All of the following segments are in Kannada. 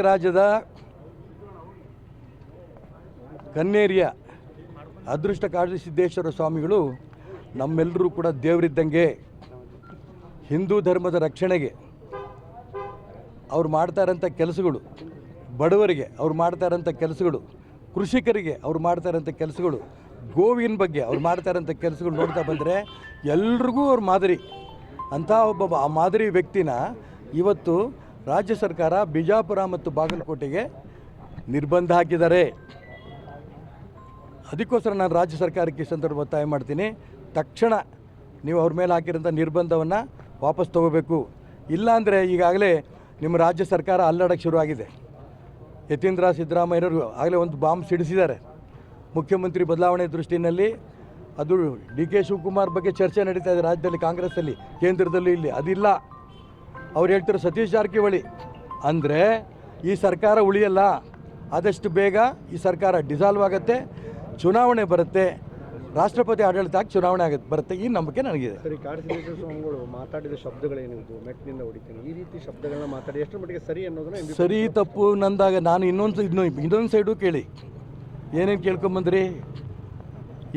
ರಾಜ್ಯದ ಕನ್ನೇರಿಯ ಅದೃಷ್ಟ ಕಾಳಸಿದ್ದೇಶ್ವರ ಸ್ವಾಮಿಗಳು ನಮ್ಮೆಲ್ಲರೂ ಕೂಡ ದೇವರಿದ್ದಂಗೆ ಹಿಂದೂ ಧರ್ಮದ ರಕ್ಷಣೆಗೆ ಅವ್ರು ಮಾಡ್ತಾ ಇರೋಂಥ ಕೆಲಸಗಳು, ಬಡವರಿಗೆ ಅವ್ರು ಮಾಡ್ತಾ ಇರೋಂಥ ಕೆಲಸಗಳು, ಕೃಷಿಕರಿಗೆ ಅವ್ರು ಮಾಡ್ತಾ ಇರೋಂಥ ಕೆಲಸಗಳು, ಗೋವಿನ ಬಗ್ಗೆ ಅವ್ರು ಮಾಡ್ತಾ ಇರೋಂಥ ಕೆಲಸಗಳು ನೋಡ್ತಾ ಬಂದರೆ ಎಲ್ರಿಗೂ ಅವ್ರ ಮಾದರಿ. ಅಂಥ ಒಬ್ಬ ಆ ಮಾದರಿ ವ್ಯಕ್ತಿನ ಇವತ್ತು ರಾಜ್ಯ ಸರ್ಕಾರ ಬಿಜಾಪುರ ಮತ್ತು ಬಾಗಲಕೋಟೆಗೆ ನಿರ್ಬಂಧ ಹಾಕಿದ್ದಾರೆ. ಅದಕ್ಕೋಸ್ಕರ ನಾನು ರಾಜ್ಯ ಸರ್ಕಾರಕ್ಕೆ ಸಂದರ್ಭ ಒತ್ತಾಯ ಮಾಡ್ತೀನಿ. ತಕ್ಷಣ ನೀವು ಅವ್ರ ಮೇಲೆ ಹಾಕಿರೋಂಥ ನಿರ್ಬಂಧವನ್ನು ವಾಪಸ್ ತಗೋಬೇಕು. ಇಲ್ಲಾಂದರೆ ಈಗಾಗಲೇ ನಿಮ್ಮ ರಾಜ್ಯ ಸರ್ಕಾರ ಅಲ್ಲಾಡೋಕ್ಕೆ ಶುರುವಾಗಿದೆ. ಯತೀಂದ್ರ ಸಿದ್ದರಾಮಯ್ಯನವರು ಆಗಲೇ ಒಂದು ಬಾಂಬ್ ಸಿಡಿಸಿದ್ದಾರೆ. ಮುಖ್ಯಮಂತ್ರಿ ಬದಲಾವಣೆ ದೃಷ್ಟಿನಲ್ಲಿ ಅದು ಡಿ ಕೆ ಶಿವಕುಮಾರ್ ಬಗ್ಗೆ ಚರ್ಚೆ ನಡೀತಾ ಇದೆ ರಾಜ್ಯದಲ್ಲಿ, ಕಾಂಗ್ರೆಸ್ಸಲ್ಲಿ, ಕೇಂದ್ರದಲ್ಲೂ ಇಲ್ಲಿ. ಅದಿಲ್ಲ. ಅವ್ರು ಹೇಳ್ತಾರೆ ಸತೀಶ್ ಜಾರಕಿಹೊಳಿ. ಅಂದರೆ ಈ ಸರ್ಕಾರ ಉಳಿಯಲ್ಲ ಆದಷ್ಟು ಬೇಗ ಈ ಸರ್ಕಾರ ಡಿಸಾಲ್ವ್ ಆಗುತ್ತೆ ಚುನಾವಣೆ ಬರುತ್ತೆ ರಾಷ್ಟ್ರಪತಿ ಆಡಳಿತ ಆಗಿ ಚುನಾವಣೆ ಆಗುತ್ತೆ ಬರುತ್ತೆ ಈ ನಂಬಿಕೆ ನನಗಿದೆ. ಸರಿ ಕಾಡಸಿದ್ದೇಶ್ವರ ಸ್ವಾಮಿಗಳು ಮಾತಾಡಿದ ಶಬ್ದಗಳೇನಿದ್ದು ಮೆಟ್ಟಿನಿಂದ ಹೊಡಿತೀನಿ. ಈ ರೀತಿ ಶಬ್ದಗಳನ್ನ ಮಾತಾಡಿ ಎಷ್ಟು ಮಟ್ಟಿಗೆ ಸರಿ ಅನ್ನೋದನ್ನ ಸರಿ ತಪ್ಪು ನಂದಾಗ ನಾನು ಇನ್ನೊಂದು ಇನ್ನು ಇನ್ನೊಂದು ಸೈಡು ಕೇಳಿ. ಏನೇನು ಕೇಳ್ಕೊಂಬಂದ್ರಿ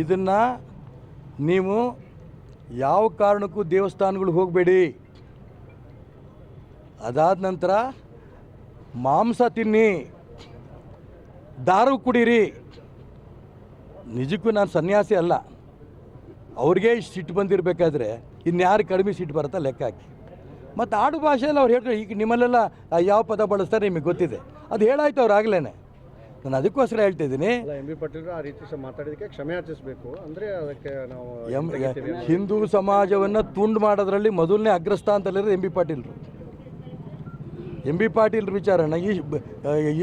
ಇದನ್ನು ನೀವು ಯಾವ ಕಾರಣಕ್ಕೂ ದೇವಸ್ಥಾನಗಳು ಹೋಗಬೇಡಿ. ಅದಾದ ನಂತರ ಮಾಂಸ ತಿನ್ನಿ ದಾರು ಕುಡೀರಿ. ನಿಜಕ್ಕೂ ನಾನು ಸನ್ಯಾಸಿ ಅಲ್ಲ. ಅವ್ರಿಗೆ ಇಷ್ಟು ಸಿಟ್ಟು ಬಂದಿರಬೇಕಾದ್ರೆ ಇನ್ಯಾರು ಕಡಿಮೆ ಸಿಟ್ಟು ಬರುತ್ತಾ ಲೆಕ್ಕ ಹಾಕಿ. ಮತ್ತು ಆಡು ಭಾಷೆಯಲ್ಲಿ ಅವ್ರು ಹೇಳ್ತಾರೆ ಈಗ ನಿಮ್ಮಲ್ಲೆಲ್ಲ ಯಾವ ಪದ ಬಳಸ್ತಾರೆ ನಿಮಗೆ ಗೊತ್ತಿದೆ. ಅದು ಹೇಳಾಯ್ತು ಅವ್ರು ಆಗಲೇ ನಾನು ಅದಕ್ಕೋಸ್ಕರ ಹೇಳ್ತಿದ್ದೀನಿ ಇದ್ದೀನಿ. ಎಂ ಬಿ ಪಾಟೀಲ್ ಆ ರೀತಿ ಮಾತಾಡಿದಕ್ಕೆ ಕ್ಷಮೆ ಯಾಚಿಸಬೇಕು ಅಂದರೆ ಅದಕ್ಕೆ ನಾವು ಎಂ ಹಿಂದೂ ಸಮಾಜವನ್ನು ತುಂಡು ಮಾಡೋದ್ರಲ್ಲಿ ಮೊದಲನೇ ಅಗ್ರಸ್ಥಾನದಲ್ಲಿರೋದು ಎಂ ಬಿ ಪಾಟೀಲ್ರು. ಎಂ ಬಿ ಪಾಟೀಲ್ರ ವಿಚಾರನ ಈ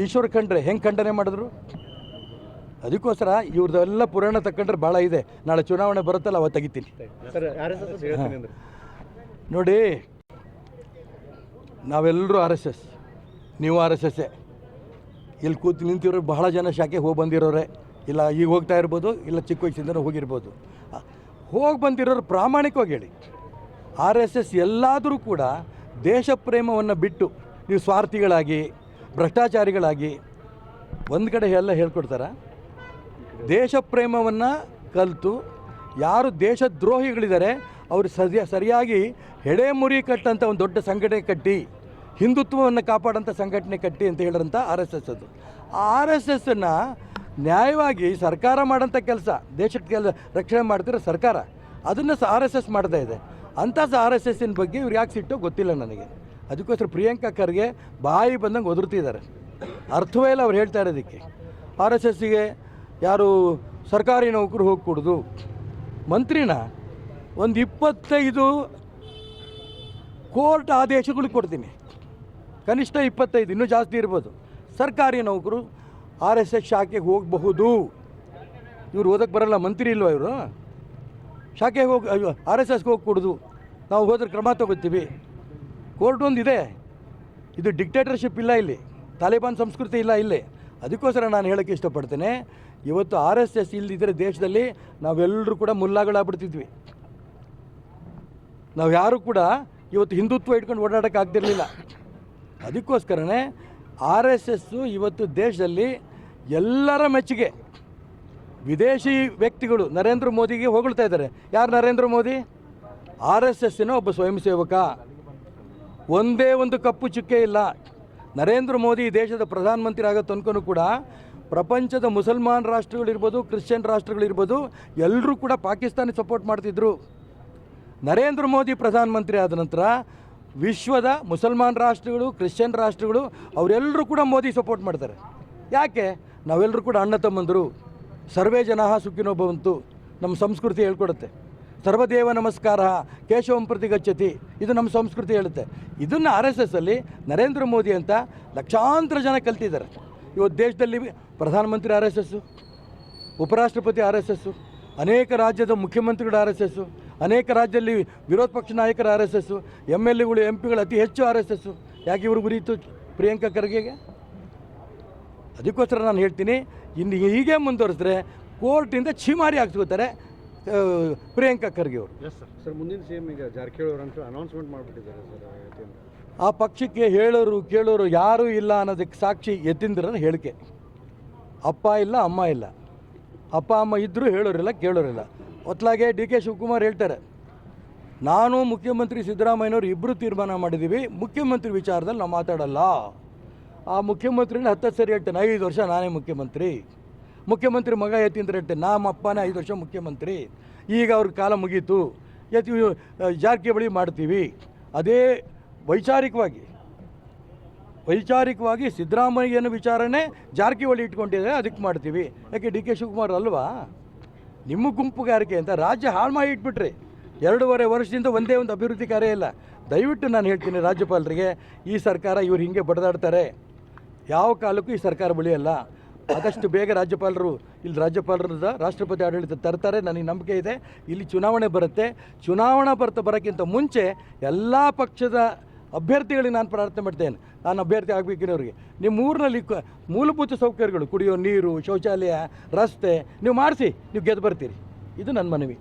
ಈಶ್ವರ ಖಂಡ್ರೆ ಹೆಂಗೆ ಖಂಡನೆ ಮಾಡಿದ್ರು? ಅದಕ್ಕೋಸ್ಕರ ಇವ್ರದ್ದೆಲ್ಲ ಪುರಾಣ ತಕ್ಕಂಡ್ರೆ ಭಾಳ ಇದೆ. ನಾಳೆ ಚುನಾವಣೆ ಬರುತ್ತಲ್ಲ ಅವತ್ತು ತೆಗಿತೀನಿ. ನೋಡಿ ನಾವೆಲ್ಲರೂ ಆರ್ ಎಸ್ ಎಸ್ ನೀವು ಆರ್ ಎಸ್ ಎಸ್ಸೇ ಇಲ್ಲಿ ಕೂತು ನಿಂತಿರೋ ಬಹಳ ಜನ ಶಾಖೆ ಹೋಗಿ ಬಂದಿರೋರೆ. ಇಲ್ಲ ಈಗ ಹೋಗ್ತಾ ಇರ್ಬೋದು ಇಲ್ಲ ಚಿಕ್ಕ ವಯಸ್ಸಿಂದ ಹೋಗಿರ್ಬೋದು. ಹೋಗಿ ಬಂದಿರೋರು ಪ್ರಾಮಾಣಿಕವಾಗಿ ಹೇಳಿ. ಆರ್ ಎಸ್ ಎಸ್ ಎಲ್ಲಾದರೂ ಕೂಡ ದೇಶ ಪ್ರೇಮವನ್ನು ಬಿಟ್ಟು ನೀವು ಸ್ವಾರ್ಥಿಗಳಾಗಿ, ಭ್ರಷ್ಟಾಚಾರಿಗಳಾಗಿ ಒಂದು ಕಡೆ ಎಲ್ಲ ಹೇಳ್ಕೊಡ್ತಾರೆ? ದೇಶ ಪ್ರೇಮವನ್ನು ಕಲಿತು, ಯಾರು ದೇಶದ್ರೋಹಿಗಳಿದ್ದಾರೆ ಅವರು ಸರಿಯ, ಸರಿಯಾಗಿ ಎಡೆಮುರಿ ಕಟ್ಟಂಥ ಒಂದು ದೊಡ್ಡ ಸಂಘಟನೆ ಕಟ್ಟಿ, ಹಿಂದುತ್ವವನ್ನು ಕಾಪಾಡೋಂಥ ಸಂಘಟನೆ ಕಟ್ಟಿ ಅಂತ ಹೇಳಿದಂಥ ಆರ್ ಎಸ್ ಎಸ್ ಅದು. ಆರ್ ಎಸ್ ಎಸ್ಸನ್ನು ನ್ಯಾಯವಾಗಿ ಸರ್ಕಾರ ಮಾಡೋಂಥ ಕೆಲಸ ದೇಶಕ್ಕೆ ಕೆಲಸ ರಕ್ಷಣೆ ಮಾಡ್ತಿರೋ ಸರ್ಕಾರ. ಅದನ್ನು ಸಹ ಆರ್ ಎಸ್ ಎಸ್ ಮಾಡ್ತಾ ಇದೆ. ಅಂಥ ಸಹ ಆರ್ ಎಸ್ ಎಸ್ಸಿನ ಬಗ್ಗೆ ಇವ್ರು ಯಾಕೆ ಸಿಟ್ಟು ಗೊತ್ತಿಲ್ಲ ನನಗೆ. ಅದಕ್ಕೋಸ್ಕರ ಪ್ರಿಯಾಂಕಾ ಖರ್ಗೆ ಬಾಯಿ ಬಂದಂಗೆ ಒದರ್ತಿದ್ದಾರೆ. ಅರ್ಥವೇ ಇಲ್ಲ ಅವ್ರು ಹೇಳ್ತಾ ಇರೋದಕ್ಕೆ. ಆರ್ ಎಸ್ ಎಸ್ಸಿಗೆ ಯಾರು ಸರ್ಕಾರಿ ನೌಕರು ಹೋಗಿ ಮಂತ್ರಿನ ಒಂದು ಇಪ್ಪತ್ತೈದು ಕೋರ್ಟ್ ಆದೇಶಗಳು ಕೊಡ್ತೀನಿ. ಕನಿಷ್ಠ ಇಪ್ಪತ್ತೈದು, ಇನ್ನೂ ಜಾಸ್ತಿ ಇರ್ಬೋದು. ಸರ್ಕಾರಿ ನೌಕರು ಆರ್ ಎಸ್ ಎಸ್ ಶಾಖೆಗೆ ಹೋಗಬಹುದು. ಇವ್ರು ಓದಕ್ಕೆ ಬರಲ್ಲ, ಮಂತ್ರಿ ಇಲ್ವ ಇವರು? ಶಾಖೆಗೆ ಹೋಗಿ ಆರ್ ಎಸ್ ಎಸ್ಗೆ ಹೋಗಿ ಕೊಡೋದು ನಾವು ಹೋದ್ರೆ ಕ್ರಮ ತಗೋತೀವಿ ಕೋರ್ಟ್ ಒಂದು ಇದೆ ಇದು ಡಿಕ್ಟೇಟರ್ಶಿಪ್ ಇಲ್ಲ ಇಲ್ಲಿ. ತಾಲಿಬಾನ್ ಸಂಸ್ಕೃತಿ ಇಲ್ಲ ಇಲ್ಲಿ. ಅದಕ್ಕೋಸ್ಕರ ನಾನು ಹೇಳೋಕ್ಕೆ ಇಷ್ಟಪಡ್ತೇನೆ, ಇವತ್ತು ಆರ್ ಎಸ್ ಎಸ್ ಇಲ್ಲದಿದ್ದರೆ ದೇಶದಲ್ಲಿ ನಾವೆಲ್ಲರೂ ಕೂಡ ಮುಲ್ಲಾಗಳಾಗ್ಬಿಡ್ತಿದ್ವಿ ನಾವು ಯಾರು ಕೂಡ ಇವತ್ತು ಹಿಂದುತ್ವ ಇಟ್ಕೊಂಡು ಓಡಾಡೋಕ್ಕೆ ಆಗ್ತಿರಲಿಲ್ಲ. ಅದಕ್ಕೋಸ್ಕರನೇ ಆರ್ ಎಸ್ ಎಸ್ಸು ಇವತ್ತು ದೇಶದಲ್ಲಿ ಎಲ್ಲರ ಮೆಚ್ಚುಗೆ. ವಿದೇಶಿ ವ್ಯಕ್ತಿಗಳು ನರೇಂದ್ರ ಮೋದಿಗೆ ಹೊಗಳ್ತಾ ಇದ್ದಾರೆ. ಯಾರು ನರೇಂದ್ರ ಮೋದಿ? ಆರ್ ಎಸ್ ಎಸ್ಸಿನ ಒಬ್ಬ ಸ್ವಯಂ ಸೇವಕ ಒಂದೇ ಒಂದು ಕಪ್ಪು ಚುಕ್ಕೆ ಇಲ್ಲ. ನರೇಂದ್ರ ಮೋದಿ ದೇಶದ ಪ್ರಧಾನಮಂತ್ರಿ ಆಗೋ ತನಕನೂ ಕೂಡ ಪ್ರಪಂಚದ ಮುಸಲ್ಮಾನ್ ರಾಷ್ಟ್ರಗಳಿರ್ಬೋದು, ಕ್ರಿಶ್ಚಿಯನ್ ರಾಷ್ಟ್ರಗಳಿರ್ಬೋದು ಎಲ್ಲರೂ ಕೂಡ ಪಾಕಿಸ್ತಾನ ಸಪೋರ್ಟ್ ಮಾಡ್ತಿದ್ರು. ನರೇಂದ್ರ ಮೋದಿ ಪ್ರಧಾನಮಂತ್ರಿ ಆದ ನಂತರ ವಿಶ್ವದ ಮುಸಲ್ಮಾನ್ ರಾಷ್ಟ್ರಗಳು, ಕ್ರಿಶ್ಚಿಯನ್ ರಾಷ್ಟ್ರಗಳು ಅವರೆಲ್ಲರೂ ಕೂಡ ಮೋದಿ ಸಪೋರ್ಟ್ ಮಾಡ್ತಾರೆ. ಯಾಕೆ? ನಾವೆಲ್ಲರೂ ಕೂಡ ಅಣ್ಣ ತಮ್ಮಂದರು. ಸರ್ವೇ ಜನ ಸುಖಿನೋ ಭವಂತು. ನಮ್ಮ ಸಂಸ್ಕೃತಿ ಹೇಳ್ಕೊಡುತ್ತೆ. ಸರ್ವದೇವ ನಮಸ್ಕಾರ, ಕೇಶವಂ ಪ್ರತಿ ಗಚ್ಚತಿ. ಇದು ನಮ್ಮ ಸಂಸ್ಕೃತಿ ಹೇಳುತ್ತೆ. ಇದನ್ನು ಆರ್ ಎಸ್ ಎಸ್ ಅಲ್ಲಿ ನರೇಂದ್ರ ಮೋದಿ ಅಂತ ಲಕ್ಷಾಂತರ ಜನ ಕಲ್ತಿದ್ದಾರೆ. ಇವತ್ತು ದೇಶದಲ್ಲಿ ಪ್ರಧಾನಮಂತ್ರಿ ಆರ್ ಎಸ್ ಎಸ್ಸು ಉಪರಾಷ್ಟ್ರಪತಿ ಆರ್ ಎಸ್ ಎಸ್ಸು ಅನೇಕ ರಾಜ್ಯದ ಮುಖ್ಯಮಂತ್ರಿಗಳು ಆರ್ ಎಸ್ ಎಸ್ಸು ಅನೇಕ ರಾಜ್ಯದಲ್ಲಿ ವಿರೋಧ ಪಕ್ಷ ನಾಯಕರ R S S M L ಎಗಳು, ಎಂ ಅತಿ ಹೆಚ್ಚು ಆರ್ ಎಸ್ ಎಸ್ಸು ಯಾಕೆ ಇವರು ಗುರಿಯಿತು ಪ್ರಿಯಾಂಕಾ ಖರ್ಗೆಗೆ? ಅದಕ್ಕೋಸ್ಕರ ನಾನು ಹೇಳ್ತೀನಿ, ಇನ್ನು ಹೀಗೆ ಮುಂದುವರೆಸಿದ್ರೆ ಕೋರ್ಟಿಂದ ಛೀಮಾರಿ ಹಾಕ್ಸ್ಕೋತಾರೆ. ಪ್ರಿಯಾಂಕಾ ಖರ್ಗೆ ಅವರು. ಸರ್ ಮುಂದಿನ ಸಿ ಎಂ ಈಗ ಜಾರಕಿಹೊಳಿ ಅವರಂತೂ ಅನೌನ್ಸ್ಮೆಂಟ್ ಮಾಡಿಬಿಟ್ಟಿದ್ದಾರೆ ಸರ್ ಆ ಪಕ್ಷಕ್ಕೆ ಹೇಳೋರು ಕೇಳೋರು ಯಾರೂ ಇಲ್ಲ ಅನ್ನೋದಕ್ಕೆ ಸಾಕ್ಷಿ ಎತ್ತಿಂದ್ರ ಹೇಳಿಕೆ. ಅಪ್ಪ ಇಲ್ಲ ಅಮ್ಮ ಇಲ್ಲ. ಅಪ್ಪ ಅಮ್ಮ ಇದ್ದರೂ ಹೇಳೋರಿಲ್ಲ ಕೇಳೋರಿಲ್ಲ. ಹೊತ್ಲಾಗೆ ಡಿ ಕೆ ಶಿವಕುಮಾರ್ ಹೇಳ್ತಾರೆ ನಾನು ಮುಖ್ಯಮಂತ್ರಿ ಸಿದ್ದರಾಮಯ್ಯನವರು ಇಬ್ಬರು ತೀರ್ಮಾನ ಮಾಡಿದ್ದೀವಿ ಮುಖ್ಯಮಂತ್ರಿ ವಿಚಾರದಲ್ಲಿ ನಾವು ಮಾತಾಡಲ್ಲ. ಆ ಮುಖ್ಯಮಂತ್ರಿನ ಹತ್ತು ಸರಿ ಹೇಳ್ತೇನೆ ಐದು ವರ್ಷ ನಾನೇ ಮುಖ್ಯಮಂತ್ರಿ. ಮುಖ್ಯಮಂತ್ರಿ ಮಗ ಯತೀಂದ್ರ ರೆಡ್ಡಿ ನಮ್ಮ ಅಪ್ಪನೇ ಐದು ವರ್ಷ ಮುಖ್ಯಮಂತ್ರಿ. ಈಗ ಅವ್ರ ಕಾಲ ಮುಗೀತು. ಎತ್ತಿ ಜಾರಕಿಹೊಳಿ ಮಾಡ್ತೀವಿ. ಅದೇ ವೈಚಾರಿಕವಾಗಿ ವೈಚಾರಿಕವಾಗಿ ಸಿದ್ದರಾಮಯ್ಯನ ವಿಚಾರನೇ ಜಾರಕಿಹೊಳಿ ಇಟ್ಕೊಂಡಿದ್ದಾರೆ ಅದಕ್ಕೆ ಮಾಡ್ತೀವಿ. ಯಾಕೆ, ಡಿ ಕೆ ಶಿವಕುಮಾರ್ ಅಲ್ವಾ? ನಿಮ್ಮ ಗುಂಪುಗಾರಿಕೆ ಅಂತ ರಾಜ್ಯ ಹಾಳು ಮಾಡಿ ಇಟ್ಬಿಟ್ರಿ. ಎರಡೂವರೆ ವರ್ಷದಿಂದ ಒಂದೇ ಒಂದು ಅಭಿವೃದ್ಧಿ ಕಾರ್ಯ ಇಲ್ಲ. ದಯವಿಟ್ಟು ನಾನು ಹೇಳ್ತೀನಿ ರಾಜ್ಯಪಾಲರಿಗೆ, ಈ ಸರ್ಕಾರ ಇವ್ರು ಹಿಂಗೆ ಬಡದಾಡ್ತಾರೆ. ಯಾವ ಕಾಲಕ್ಕೂ ಈ ಸರ್ಕಾರ ಬೆಳೆಯಲ್ಲ. ಆದಷ್ಟು ಬೇಗ ರಾಜ್ಯಪಾಲರು, ಇಲ್ಲಿ ರಾಜ್ಯಪಾಲರದ ರಾಷ್ಟ್ರಪತಿ ಆಡಳಿತ ತರ್ತಾರೆ, ನನಗೆ ನಂಬಿಕೆ ಇದೆ. ಇಲ್ಲಿ ಚುನಾವಣೆ ಬರುತ್ತೆ. ಚುನಾವಣಾ ಬರ್ತ ಬರೋಕ್ಕಿಂತ ಮುಂಚೆ ಎಲ್ಲ ಪಕ್ಷದ ಅಭ್ಯರ್ಥಿಗಳಿಗೆ ನಾನು ಪ್ರಾರ್ಥನೆ ಮಾಡ್ತೇನೆ. ನಾನು ಅಭ್ಯರ್ಥಿ ಆಗಬೇಕಿರೋರಿಗೆ. ನಿಮ್ಮ ಊರಿನಲ್ಲಿ ಮೂಲಭೂತ ಸೌಕರ್ಯಗಳು, ಕುಡಿಯೋ ನೀರು, ಶೌಚಾಲಯ, ರಸ್ತೆ, ನೀವು ಮಾಡಿಸಿ, ನೀವು ಗೆದ್ದು ಬರ್ತೀರಿ. ಇದು ನನ್ನ ಮನವಿ.